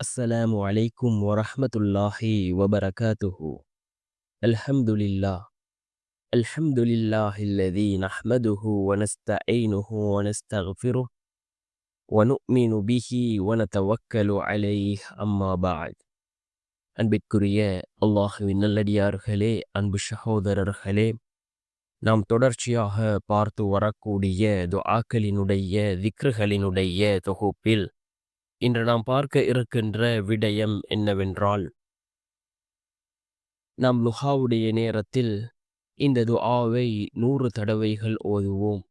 السلام عليكم ورحمة الله وبركاته الحمد لله الحمد لله الذي نحمده ونستعينه ونستغفره ونؤمن به ونتوكل عليه أما بعد அன்பிற்குரிய அல்லாஹுவின் நல்லடியார்களே அன்பு சகோதரர்களே நாம் தொடர்ச்சியாக பார்த்து வரக்கூடிய துஆக்களினுடைய திக்ருகளினுடைய தொகுப்பில் இன்று நாம் பார்க்க இருக்கின்ற விடயம் என்னவென்றால் நாம் லுஹாவுடைய நேரத்தில் இந்த துஆவை நூறு தடவைகள் ஓதுவோம்.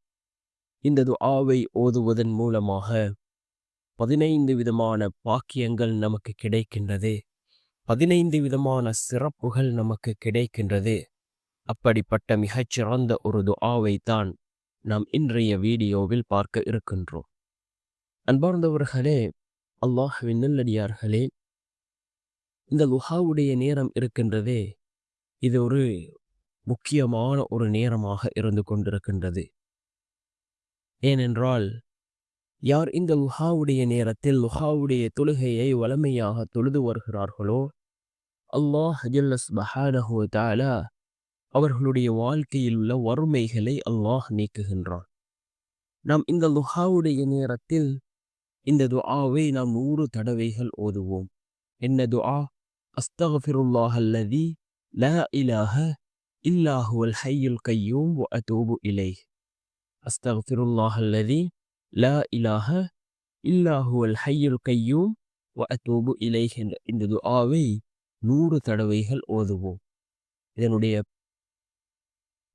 இந்த துஆவை ஓதுவதன் மூலமாக பதினைந்து விதமான பாக்கியங்கள் நமக்கு கிடைக்கின்றது. பதினைந்து விதமான சிறப்புகள் நமக்கு கிடைக்கின்றது. அப்படிப்பட்ட மிகச்சிறந்த ஒரு துஆவை தான் நாம் இன்றைய வீடியோவில் பார்க்க இருக்கின்றோம். அன்பார்ந்தவர்களே அல்லாஹுவின் நல்லடியார்களே இந்த லுஹாவுடைய நேரம் இருக்கின்றதே இது ஒரு முக்கியமான ஒரு நேரமாக இருந்து கொண்டிருக்கின்றது. ஏனென்றால் யார் இந்த லுஹாவுடைய நேரத்தில் லுஹாவுடைய தொழுகையை வளமையாக தொழுது வருகிறார்களோ அல்லாஹ் ஜல்லஸ் பஹானஹு தாலா அவர்களுடைய வாழ்க்கையில் உள்ள வறுமைகளை அல்லாஹ் நீக்குகின்றான். நாம் இந்த லுஹாவுடைய நேரத்தில் இந்த துஆவை நாம் நூறு தடவைகள் ஓதுவோம். என்ன துஆ? அஸ்தகஃபிருல்லாஹ் அல்லதி லா இலாஹ இல்லா ஹுவல் ஹய்யுல் கையூம் வ அதூபு இலைஹ். அஸ்தகஃபிருல்லாஹ் அல்லதி லா இலாஹ இல்லா ஹுவல் ஹய்யுல் கையூம் வ அதூபு இலைஹ் என்ற இந்த துஆவை நூறு தடவைகள் ஓதுவோம். இதனுடைய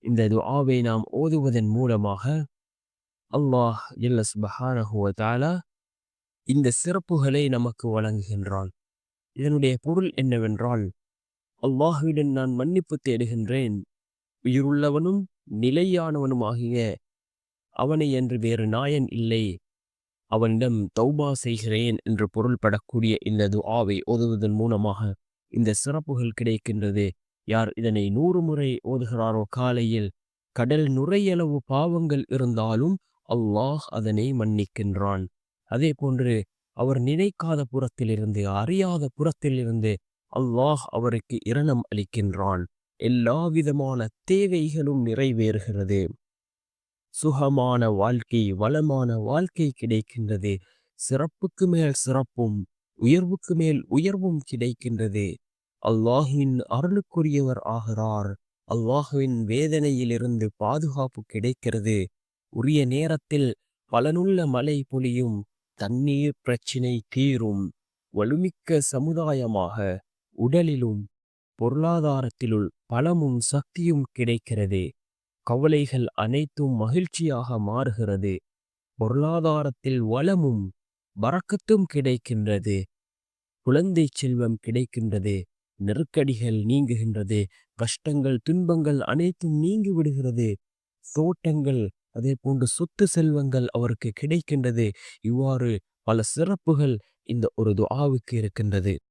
இந்த துஆவை நாம் ஓதுவதன் மூலமாக அல்லாஹ் ஜல்ல சுபஹானஹு வ தஆலா இந்த சிறப்புகளை நமக்கு வழங்குகின்றான். இதனுடைய பொருள் என்னவென்றால் அல்லாஹுவிடம் நான் மன்னிப்பு தேடுகின்றேன். உயிருள்ளவனும் நிலையானவனும் ஆகிய அவனை என்று வேறு நாயன் இல்லை. அவனிடம் தௌபா செய்கிறேன் என்று பொருள்படக்கூடிய இந்த துஆவை ஓதுவதன் மூலமாக இந்த சிறப்புகள் கிடைக்கின்றது. யார் இதனை நூறு முறை ஓதுகிறாரோ காலையில் கடல் நுரையளவு பாவங்கள் இருந்தாலும் அல்லாஹ் அதனை மன்னிக்கின்றான். அதே போன்று அவர் நினைக்காத புறத்திலிருந்து அறியாத புறத்திலிருந்து அல்லாஹ் அவருக்கு இரணம் அளிக்கின்றான். எல்லா விதமான தேவைகளும் நிறைவேறுகிறது. சுகமான வாழ்க்கை வளமான வாழ்க்கை கிடைக்கின்றது. சிறப்புக்கு மேல் சிறப்பும் உயர்வுக்கு மேல் உயர்வும் கிடைக்கின்றது. அல்லாஹுவின் அருளுக்குரியவர் ஆகிறார். அல்லாஹுவின் வேதனையிலிருந்து பாதுகாப்பு கிடைக்கிறது. உரிய நேரத்தில் பலனுள்ள மழை பொழியும் தண்ணீர் பிரச்சினை தீரும் வலுமிக்க சமுதாயமாக உடலிலும் பொருளாதாரத்திலுள் பலமும் சக்தியும் கிடைக்கிறது. கவலைகள் அனைத்தும் மகிழ்ச்சியாக மாறுகிறது. பொருளாதாரத்தில் வளமும் வரக்கத்தும் கிடைக்கின்றது. குழந்தை செல்வம் கிடைக்கின்றது. நெருக்கடிகள் நீங்குகின்றது. கஷ்டங்கள் துன்பங்கள் அனைத்தும் நீங்கி விடுகிறது தோட்டங்கள் அதே போன்று சொத்து செல்வங்கள் அவருக்கு கிடைக்கின்றது. இவ்வாறு பல சிறப்புகள் இந்த ஒரு துஆவுக்கு இருக்கின்றது.